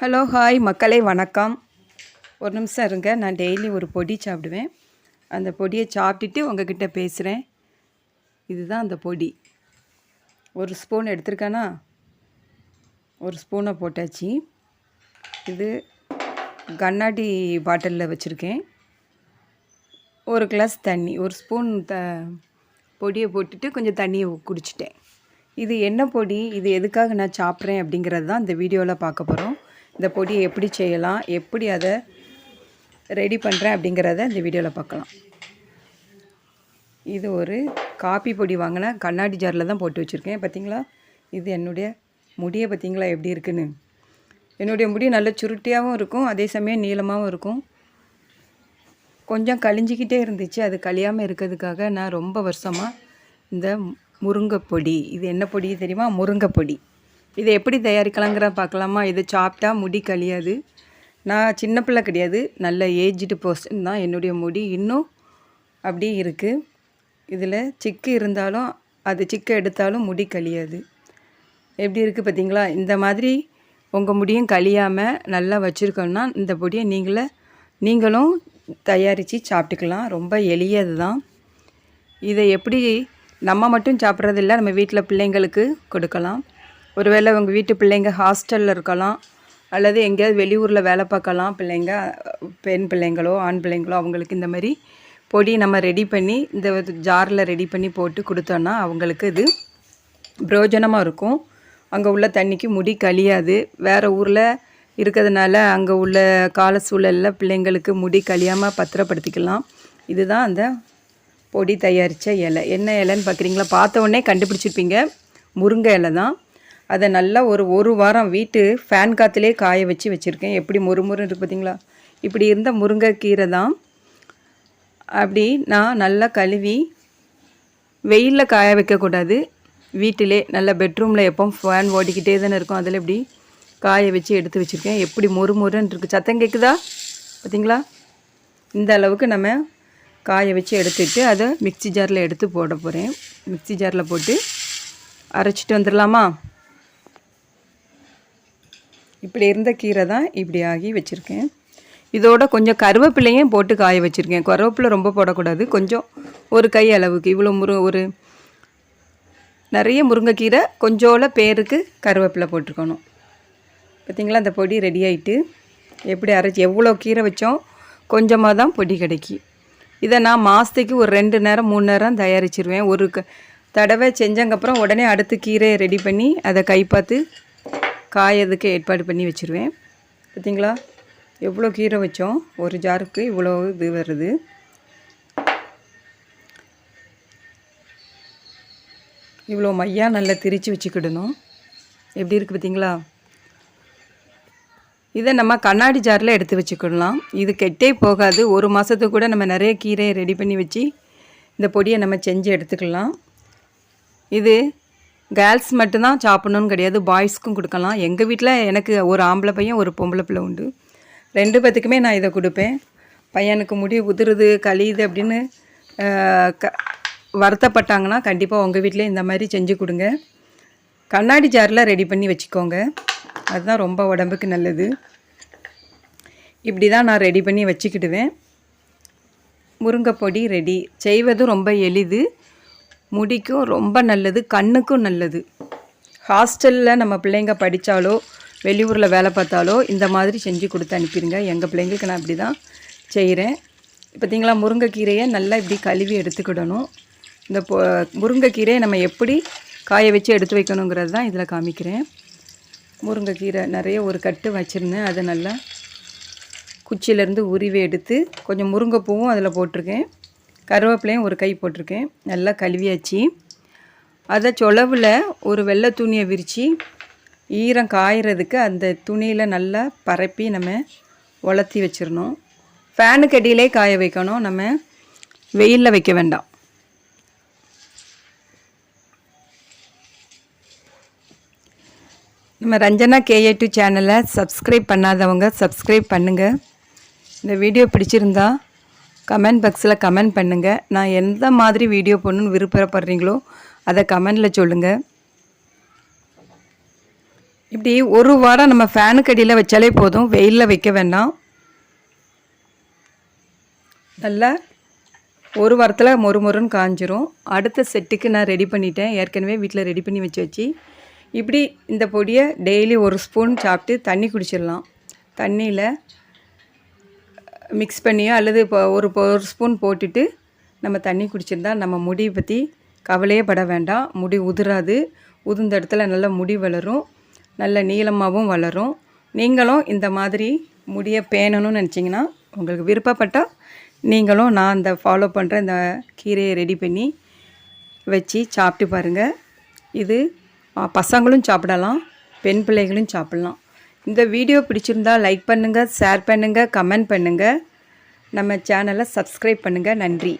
Hello hi மக்களே வணக்கம். ஒரு நிமிஷம் இருங்க நான் டெய்லி ஒரு பொடி சாப்பிடுவேன். அந்த பொடியை சாப்பிட்டுட்டு உங்ககிட்ட பேசுகிறேன் இதுதான் அந்த பொடி. ஒரு ஸ்பூன் எடுத்துருக்கேனா? ஒரு ஸ்பூனை போட்டாச்சு. இது கண்ணாடி பாட்டிலில் வச்சுருக்கேன். ஒரு கிளாஸ் தண்ணி ஒரு ஸ்பூன் த பொடியை போட்டுட்டு கொஞ்சம் தண்ணியை குடிச்சிட்டேன். இது என்ன பொடி? இது எதுக்காக நான் சாப்பிட்றேன் அப்படிங்கிறது தான் இந்த வீடியோவில் பார்க்க போகிறோம் இந்த பொடியை எப்படி செய்யலாம் எப்படி அதை ரெடி பண்ணுறேன் அப்படிங்கிறத இந்த வீடியோவில் பார்க்கலாம். இது ஒரு காப்பி பொடி வாங்கின கண்ணாடி ஜாரில் தான் போட்டு வச்சுருக்கேன். பார்த்தீங்களா இது என்னுடைய முடியை பார்த்தீங்களா எப்படி இருக்குன்னு. என்னுடைய முடி நல்ல சுருட்டியாகவும் இருக்கும் அதே சமயம் நீளமாகவும் இருக்கும். கொஞ்சம் கழிஞ்சிக்கிட்டே இருந்துச்சு. அது கழியாமல் இருக்கிறதுக்காக நான் ரொம்ப வருஷமாக இந்த முருங்கைப்பொடி இது என்ன பொடி தெரியுமா? முருங்கைப்பொடி இதை எப்படி தயாரிக்கலாங்கிற பார்க்கலாமா? இதை சாப்பிட்டா முடி கழியாது. நான் சின்ன பிள்ளை கிடையாது. நல்ல ஏஜ்டு பர்சன் தான். என்னுடைய முடி இன்னும் அப்படியே இருக்குது இதில் சிக்கு இருந்தாலும் அது சிக்கை எடுத்தாலும் முடி கழியாது. எப்படி இருக்குது பார்த்தீங்களா? இந்த மாதிரி உங்கள் முடியும் கழியாமல் நல்லா வச்சுருக்கோன்னா இந்த பொடியை நீங்களே நீங்களும் தயாரித்து சாப்பிட்டுக்கலாம். ரொம்ப எளியது தான். இதை எப்படி நம்ம மட்டும் சாப்பிட்றதில்ல நம்ம வீட்டில் பிள்ளைங்களுக்கு கொடுக்கலாம். ஒருவேளை உங்கள் வீட்டு பிள்ளைங்க ஹாஸ்டலில் இருக்கலாம் அல்லது எங்கேயாவது வெளியூரில் வேலை பார்க்கலாம் பிள்ளைங்க பெண் பிள்ளைங்களோ ஆண் பிள்ளைங்களோ அவங்களுக்கு இந்த மாதிரி பொடி நம்ம ரெடி பண்ணி இந்த ஜாரில் ரெடி பண்ணி போட்டு கொடுத்தோன்னா அவங்களுக்கு இது பிரயோஜனமாக இருக்கும். அங்கே உள்ள தண்ணிக்கு முடி கழியாது. வேறு ஊரில் இருக்கிறதுனால அங்கே உள்ள கால சூழலில் பிள்ளைங்களுக்கு முடி கழியாமல் பத்திரப்படுத்திக்கலாம். இதுதான் அந்த பொடி தயாரித்த இலை. என்ன இலைன்னு பார்க்குறீங்களா பார்த்த உடனே கண்டுபிடிச்சிருப்பீங்க. முருங்கை இலை தான் அதை நல்லா ஒரு ஒரு வாரம் வீட்டு ஃபேன் காற்றுலேயே காய வச்சு வச்சுருக்கேன். எப்படி முறுமுறு இருக்குது பார்த்தீங்களா இப்படி இருந்த முருங்கைக்கீரை தான் அப்படி நான் நல்லா கழுவி வெயிலில் காய வைக்கக்கூடாது. வீட்டிலே நல்ல பெட்ரூமில் எப்போ ஃபேன் ஓடிக்கிட்டே தானே இருக்கும். அதில் இப்படி காய வச்சு எடுத்து வச்சுருக்கேன். எப்படி மொறு மொறுன்னு இருக்குது சத்தம் கேட்குதா பார்த்தீங்களா இந்த அளவுக்கு நம்ம காய வச்சு எடுத்துட்டு அதை மிக்ஸி ஜாரில் எடுத்து போட போகிறேன் மிக்ஸி ஜாரில் போட்டு அரைச்சிட்டு வந்துடலாமா? இப்படி இருந்த கீரை தான் இப்படி ஆகி வச்சுருக்கேன். இதோட கொஞ்சம் கருவேப்பிலையும் போட்டு காய வச்சுருக்கேன். கருவேப்பிலை ரொம்ப போடக்கூடாது. கொஞ்சம் ஒரு கை அளவுக்கு. இவ்வளோ முரு ஒரு நிறைய முருங்கைக்கீரை கொஞ்சோல பேருக்கு கருவேப்பிலை போட்டிருக்கணும். பார்த்திங்களா? அந்த பொடி ரெடி ஆகிட்டு எப்படி அரைச்சி எவ்வளோ கீரை வச்சோம் கொஞ்சமாக தான் பொடி கிடைக்கி. இதை நான் மாதத்துக்கு ஒரு ரெண்டு நேரம் மூணு நேரம் தயாரிச்சிருவேன். ஒரு க தடவை செஞ்சங்கப்புறம் உடனே அடுத்து கீரையை ரெடி பண்ணி அதை கை பார்த்து காயதுக்கு ஏற்பாடு பண்ணி வச்சுருவேன். பார்த்திங்களா எவ்வளோ கீரை வச்சோம்? ஒரு ஜாருக்கு இவ்வளோ இது வருது. இவ்வளோ மையா நல்லா திரித்து வச்சுக்கிடணும். எப்படி இருக்குது பார்த்தீங்களா இதை நம்ம கண்ணாடி ஜாரில் எடுத்து வச்சுக்கிடலாம். இது கெட்டே போகாது. ஒரு மாதத்துக்கு கூட நம்ம நிறைய கீரையை ரெடி பண்ணி வச்சு இந்த பொடியை நம்ம செஞ்சு எடுத்துக்கலாம். இது கேர்ள்ஸ் மட்டும்தான் சாப்பிட்ணுன்னு கிடையாது. பாய்ஸ்க்கும் கொடுக்கலாம். எங்கள் வீட்டில் எனக்கு ஒரு ஆம்பளை பையன் ஒரு பொம்பளை பிள்ளை உண்டு. ரெண்டு பேத்துக்குமே நான் இதை கொடுப்பேன். பையனுக்கு முடி உதிருது கழியுது அப்படின்னு க வருத்தப்பட்டாங்கன்னா கண்டிப்பாக உங்கள் வீட்டிலே இந்த மாதிரி செஞ்சு கொடுங்க. கண்ணாடி ஜாரில் ரெடி பண்ணி வச்சுக்கோங்க. அதுதான் ரொம்ப உடம்புக்கு நல்லது. இப்படி தான் நான் ரெடி பண்ணி வச்சுக்கிடுவேன். முருங்கைப்பொடி ரெடி செய்வதும் ரொம்ப எளிது. முடிக்கும் ரொம்ப நல்லது கண்ணுக்கும் நல்லது. ஹாஸ்டலில் நம்ம பிள்ளைங்க படித்தாலோ வெளியூரில் வேலை பார்த்தாலோ இந்த மாதிரி செஞ்சு கொடுத்து அனுப்பிடுங்க. எங்கள் பிள்ளைங்களுக்கு நான் இப்படி தான் செய்கிறேன் பார்த்தீங்களா முருங்கைக்கீரையை நல்லா இப்படி கழுவி எடுத்துக்கிடணும். இந்த பொ முருங்கைக்கீரையை நம்ம எப்படி காய வச்சு எடுத்து வைக்கணுங்கிறது தான் இதில் காமிக்கிறேன். முருங்கைக்கீரை நிறைய ஒரு கட்டு வச்சுருந்தேன். அதை நல்லா குச்சியிலேருந்து உருவி எடுத்து கொஞ்சம் முருங்கைப்பூவும் அதில் போட்டிருக்கேன். கருவேப்பிலையும் ஒரு கை போட்டிருக்கேன். நல்லா கழுவியாச்சு. அதை சொலவில் ஒரு வெள்ளை துணியை விரித்து ஈரம் காயறதுக்கு அந்த துணியில் நல்லா பரப்பி நம்ம உலர்த்தி வச்சிடணும். ஃபேனுக்கு அடியிலே காய வைக்கணும். நம்ம வெயிலில் வைக்க வேண்டாம். நம்ம ரஞ்சனா கேஏ டூ சேனலை சப்ஸ்கிரைப் பண்ணாதவங்க சப்ஸ்கிரைப் பண்ணுங்கள் இந்த வீடியோ பிடிச்சிருந்தா கமெண்ட் பாக்ஸில் கமெண்ட் பண்ணுங்கள் நான் எந்த மாதிரி வீடியோ போடணுன்னு விருப்பப்படுறீங்களோ அதை கமெண்டில் சொல்லுங்கள் இப்படி ஒரு வாரம் நம்ம ஃபேனுக்கு அடியில் வச்சாலே போதும். வெயிலில் வைக்க வேண்டாம். நல்லா ஒரு வாரத்தில் மொறு மொறுன்னு காஞ்சிரும். அடுத்த செட்டுக்கு நான் ரெடி பண்ணிட்டேன். ஏற்கனவே வீட்டில் ரெடி பண்ணி வச்சு வச்சு. இப்படி இந்த பொடியை டெய்லி ஒரு ஸ்பூன் சாப்பிட்டு தண்ணி குடிச்சிடலாம். தண்ணியில் மிக்ஸ் பண்ணியோ அல்லது இப்போ ஒரு ஒரு ஸ்பூன் போட்டுட்டு நம்ம தண்ணி குடிச்சிருந்தா நம்ம முடியை பற்றி கவலையே பட வேண்டாம். முடி உதிராது. உதிர்ந்த இடத்துல நல்ல முடி வளரும். நல்ல நீளமாகவும் வளரும். நீங்களும் இந்த மாதிரி முடியை பேணணும்னு நினச்சிங்கன்னா உங்களுக்கு விருப்பப்பட்டால் நீங்களும் நான் இந்த ஃபாலோ பண்ணுற இந்த கீரையை ரெடி பண்ணி வச்சு சாப்பிட்டு பாருங்கள் இது பசங்களும் சாப்பிடலாம். பெண் பிள்ளைகளும் சாப்பிட்லாம். இந்த வீடியோ பிடிச்சிருந்தா லைக் பண்ணுங்கள் ஷேர் பண்ணுங்கள் கமெண்ட் பண்ணுங்கள் நம்ம சேனலை சப்ஸ்கிரைப் பண்ணுங்கள் நன்றி.